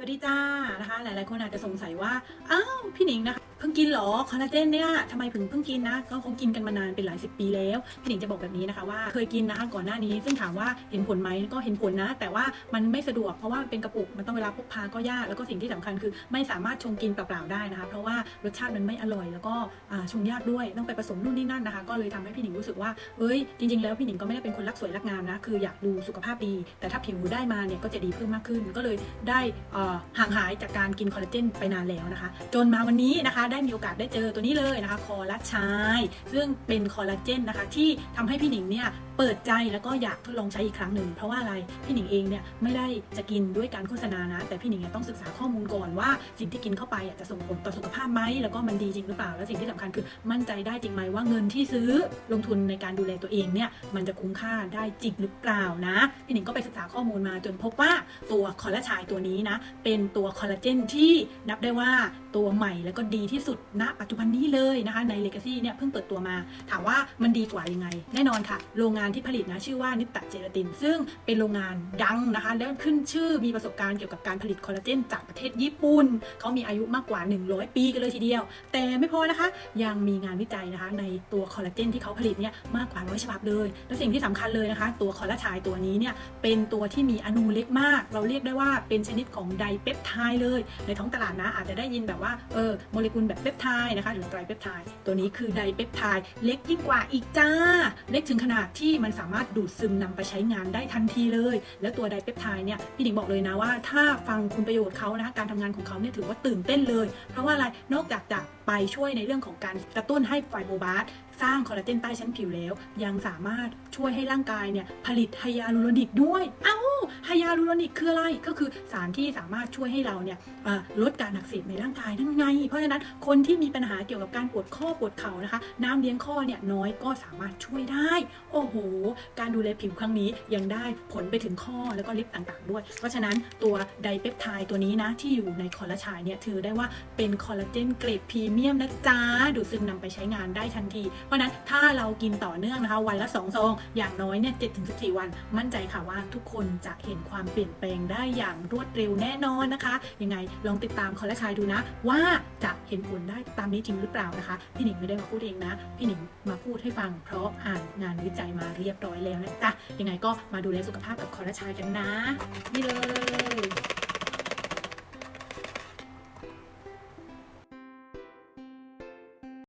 วัสดีจ้านะคะ หลายๆ คนอาจจะสงสัยว่า อ้าว พี่หนิงนะคะเพิ่งกินเหรอคอลลาเจนเนี่ยทำไมถึงเพิ่งกินนะ ก็คงกินกันมานานเป็นหลายสิบปีแล้ว พี่หนิงจะบอกแบบนี้นะคะว่าเคยกินนะคะก่อนหน้านี้ ซึ่งถามว่าเห็นผลไหมก็เห็นผลนะ แต่ว่ามันไม่สะดวกเพราะว่ามันเป็นกระปุกมันต้องเวลาพกพาก็ยาก แล้วก็สิ่งที่สำคัญคือไม่สามารถชงกินเปล่าๆได้นะคะ เพราะว่ารสชาติมันไม่อร่อย แล้วก็ชงยากด้วยต้องไปผสมนู่นนี่นั่นนะคะ ก็เลยทำให้พี่หนิงรู้สึกว่าเอ้ยจริงๆแล้วพี่หนิงก็ไม่ได้เป็นคนรักสวยรักงามนะคืออยากดูสุขภาพดี แต่ถ้าผิวได้มาเนี่ยก็จะดีเพิ่มมากขึ้นก็เลยได้ห่างหายจากการกินคอลลาเจนไปนานแล้วนะคะ จนมาวันนี้นะคะได้มีโอกาสได้เจอตัวนี้เลยนะคะ คอลลาชาย ซึ่งเป็นคอลลาเจนนะคะ ที่ทำให้พี่หนิงเนี่ยเปิดใจแล้วก็อยากทดลองใช้อีกครั้งหนึ่ง เพราะว่าอะไรพี่หนิงเองเนี่ยไม่ได้จะกินด้วยการโฆษณานะ แต่พี่หนิงต้องศึกษาข้อมูลก่อนว่าสิ่งที่กินเข้าไปจะส่งผลต่อสุขภาพไหมแล้วก็มันดีจริงหรือเปล่า แล้วสิ่งที่สำคัญคือมั่นใจได้จริงไหมว่าเงินที่ซื้อลงทุนในการดูแลตัวเองเนี่ยมันจะคุ้มค่าได้จริงหรือเปล่านะ พี่หนิงก็ไปศึกษาข้อมูลมาจนพบว่าตัวคอลลาชายตัวนี้นะเป็นตัวคอลลาเจนที่นับได้ว่าตัวใหม่แล้วก็ดีที่สุดณ ปัจจุบันนี้เลยนะคะใน Legacy เนี่ยเพิ่งเปิดตัวมา ถามว่ามันดีกว่ายังไง แน่นอนค่ะ โรงงานที่ผลิตนะชื่อว่านิตตะเจลาติน ซึ่งเป็นโรงงานดังนะคะ แล้วขึ้นชื่อมีประสบการณ์เกี่ยวกับการผลิตคอลลาเจนจากประเทศญี่ปุ่นเขามีอายุมากกว่า 100 ปีกันเลยทีเดียว แต่ไม่พอนะคะ ยังมีงานวิจัยนะคะ ในตัวคอลลาเจนที่เขาผลิตเนี่ยมากกว่าร้อยฉบับเลย และสิ่งที่สำคัญเลยนะคะ ตัวคอลลาชายตัวนี้เนี่ยเป็นตัวที่มีอนูเล็กมาก เราเรียกได้ว่าเป็นชนิดของไดเปปไทด์เลย ในท้องตลาดนะอาจจะได้ยินแบบว่าเออโมเลกุลแบบเปปไทด์นะคะหรือไตรเปปไทด์ตัวนี้คือไดเปปไทด์เล็กยิ่งกว่าอีกจ้า เล็กถึงขนาดที่มันสามารถดูดซึมนำไปใช้งานได้ทันทีเลย แล้วตัวไดเปปไทด์เนี่ยพี่หนิงบอกเลยนะว่า ถ้าฟังคุณประโยชน์เขานะคะการทำงานของเขาเนี่ยถือว่าตื่นเต้นเลย เพราะว่าอะไรนอกจากจะไปช่วยในเรื่องของการกระตุ้นให้ไฟโบบาสสร้างคอลลาเจนใต้ชั้นผิวแล้ว ยังสามารถช่วยให้ร่างกายเนี่ยผลิตไฮยาลูโรนิกด้วย เอ้า ไฮยาลูโรนิกคืออะไรก็คือสารที่สามารถช่วยให้เราเนี่ยลดการอักเสบในร่างกายนั่นไง เพราะฉะนั้นคนที่มีปัญหาเกี่ยวกับการปวดข้อปวดเข่านะคะ น้ำเลี้ยงข้อเนี่ยน้อยก็สามารถช่วยได้ โอ้โห การดูแลผิวครั้งนี้ยังได้ผลไปถึงข้อแล้วก็ลิปต่างๆ ด้วย เพราะฉะนั้นตัวไดเปปไทด์ตัวนี้นะ ที่อยู่ในคอลลาชายเนี่ยถือได้ว่าเป็นคอลลาเจนเกรดพรีเมียมนะจ๊ะดูดซึมนำไปใช้งานได้ทันที เพราะฉะนั้นถ้าเรากินต่อเนื่องนะคะ วันละ2ซองอย่างน้อยเนี่ย7ถึง14วัน มั่นใจค่ะว่าทุกคนจะเห็นความเปลี่ยนแปลงได้อย่างรวดเร็วแน่นอนนะคะ ยังไงลองติดตามคอลละชายดูนะ ว่าจะเห็นผลได้ตามนี้จริงหรือเปล่านะคะ พี่หนิงไม่ได้มาพูดเองนะ พี่หนิงมาพูดให้ฟังเพราะอ่านงานวิจัยมาเรียบร้อยแล้วนะจ๊ะยังไงก็มาดูแลสุขภาพกับคอลละชายกันนะ นี่เลย